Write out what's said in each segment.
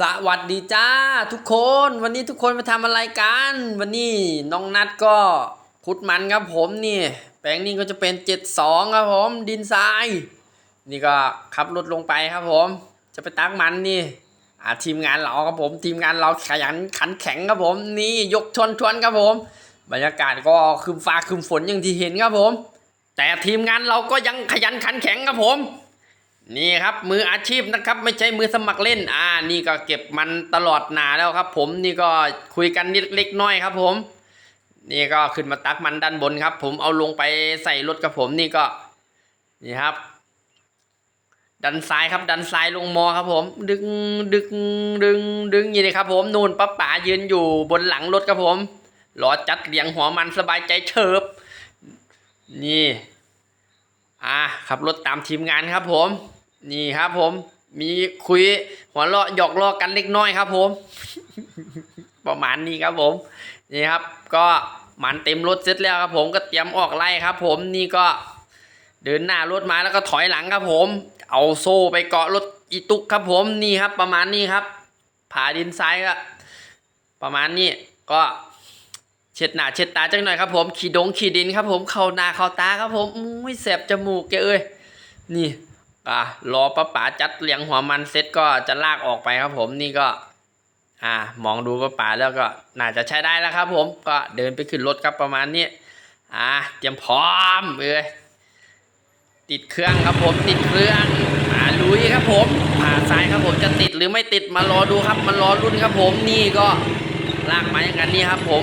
สวัสดีจ้าทุกคนวันนี้ทุกคนมาทำอะไรกัน วันนี้น้องนัดก็ขุดมันครับผมนี่ แปลงนี้ก็จะเป็นเจ็ดสองครับผมดินทราย นี่ก็ขับรถลงไปครับผม จะไปตักมันนี่อ่าทีมงานเราครับผม ทีมงานเราขยันขันแข็งครับผม นี่ยกชนชวนครับผม บรรยากาศก็คืมฟ้าคืมฝนอย่างที่เห็นครับผม แต่ทีมงานเราก็ยังขยันขันแข็งครับผม นี่ครับมืออาชีพนะครับ ไม่ใช่มือสมัครเล่น อ่า นี่ก็เก็บมันตลอดหนาแล้วครับ ผมนี่ก็คุยกันนิดเล็กน้อยครับ ผม นี่ก็ขึ้นมาตักมันด้านบนครับ ผมเอาลงไปใส่รถกับผมนี่ก็ นี่ครับ ดันซ้ายครับ ดันซ้ายลงมอครับ ผม ดึงดึงดึงดึงอย่างนี้ครับ ผมนู่นป้าป๋ายืนอยู่บนหลังรถครับผมรอจัดเลี้ยงหัวมันสบายใจเฉิบ นี่ อ่าขับรถตามทีมงานครับผม นี่ครับผม มีคุยหัวเราะหยอกล้อกันเล็กน้อยครับผม ประมาณนี้ครับผม นี่ครับ ก็มันเต็มรถเสร็จแล้วครับ ผมก็เตรียมออกไล่ครับ ผมนี่ก็เดินหน้ารถมาแล้วก็ถอยหลังครับผม เอาโซ่ไปเกาะรถอีตุกครับผมนี่ครับ ประมาณนี้ครับผ่าดินซ้ายก็ประมาณนี้ก็ เช็ดหน้าเช็ดตาจังหน่อยครับผมขี่ดงขี่ดินครับผมเข้าหน้าเข้าตาครับผมอุ้ยแสบจมูกแกเอ้ยนี่อะรอป้าป๋าจัดเลี้ยงหัวมันเสร็จก็จะลากออกไปครับผมนี่ก็ อ่ามองดูป้าป๋าแล้วก็น่าจะใช้ได้แล้วครับ ผมก็เดินไปขึ้นรถครับประมาณนี้อ่าเตรียมพร้อมเอ้ยติดเครื่องครับผมติดเครื่องอ่าลุยครับผมผ่าซ้ายครับผมจะติดหรือไม่ติดมารอดูครับมารอรุ่นครับผมนี่ก็ลากมาอย่างนั้นนี่ครับผม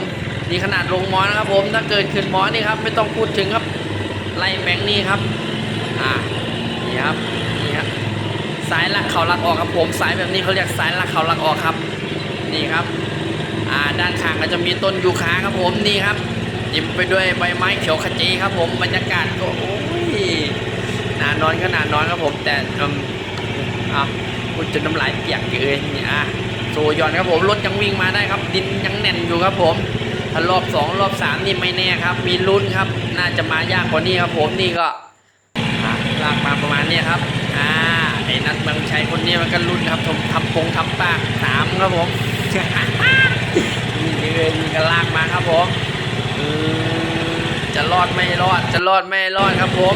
นี่ขนาดลงมอนะครับผมถ้าเกิดขึ้นมอนี่ครับไม่ต้องพูดถึงครับไล่แบงค์นี่ครับอ่านี่ครับนี่ครับสายลักเขาลักออกครับผมสายแบบนี้เขาเรียกสายลักเขาลักออกครับ นี่ครับอ่าด้านข้างก็จะมีต้นยูคาครับผมนี่ครับยิ้มไปด้วยใบไม้เขียวขจีครับผมบรรยากาศก็โอ้ยน่านอนก็น่านอนครับผมแต่อืมอะพูดจนน้ำลายเปียกเลยนี่อะโซยอนครับผมรถยังวิ่งมาได้ครับ ดินยังแน่นอยู่ครับผม ถ้ารอบสองรอบสามนี่ไม่แน่ครับ มีลุ้นครับ น่าจะมายากกว่านี้ครับผมนี่ก็ลากมาประมาณนี้ครับอ่าไอ้นัทเมืองชัยคนนี้มันก็ลุ้นครับผมทำปงทำปากสามครับผมนี่เลยนี่ก็ลากมาครับผมจะรอดไม่รอดจะรอดไม่รอดครับผม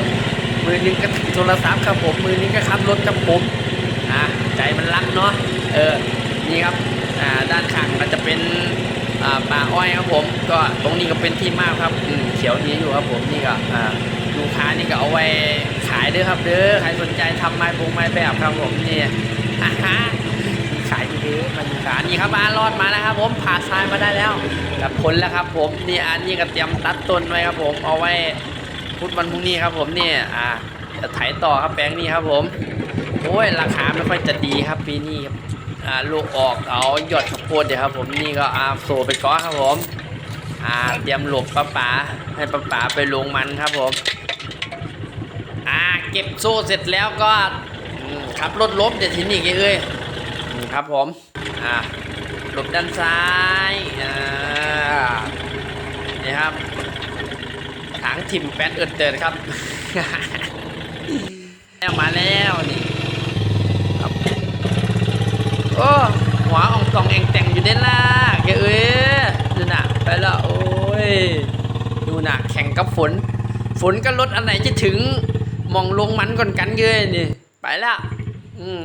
มือนึงก็ถือโทรศัพท์ครับผม มือนึงก็ขับรถครับผมอ่าใจมันรักเนาะเออนี่ครับอ่าด้านข้างก็จะเป็น ป่าอ้อยครับผม ก็ตรงนี้ก็เป็นที่มากครับเขียวดีอยู่ครับผมนี่ก็ลูกค้านี่ก็เอาไว้ขายด้อครับเด้อใครสนใจทำไม้ปงไม้แบบครับผมนี่อ่าฮะขายอยู่เด้อมาอยู่ขายนี่ครับมารอดมาแล้วครับ ผมผ่าทรายมาได้แล้วกับผลแล้วครับ ผมนี่อันนี้ก็เตรียมตัดต้นไว้ครับ ผมเอาไว้พุธวันพรุ่งนี้ครับ ผมนี่อ่าจะไถต่อครับแปลงนี้ครับ ผมโอ้ยราคาไม่ค่อยจะดีครับปีนี้ครับ อ่าลูกออกเอาหยอดข้าวโพดเดี๋ยวครับ ผมนี่ก็อาโซไปก้อครับผมอ่าเตรียมหลบป้าป๋าให้ป้าป๋าไปลงมันครับผมอ่าเก็บโซ่เสร็จแล้วก็ขับรถลบเดี๋ยวทีนี้เอ้ยครับผมอ่าหลบด้านซ้ายอ่านี่ครับถางทิ่มแปดเอิดเดินครับ แล้วมาแล้วนี่ครับโอ้หัว แต่งเองแต่งอยู่ด้ล่ะแกเอ้ยดูน่ะไปแล้วโอ้ยดูน่ะแข่งกับฝน ฝนก็ลดอันไหนจะถึงมองลงมันก่อนกันเยยนี่ไปแล้วอืม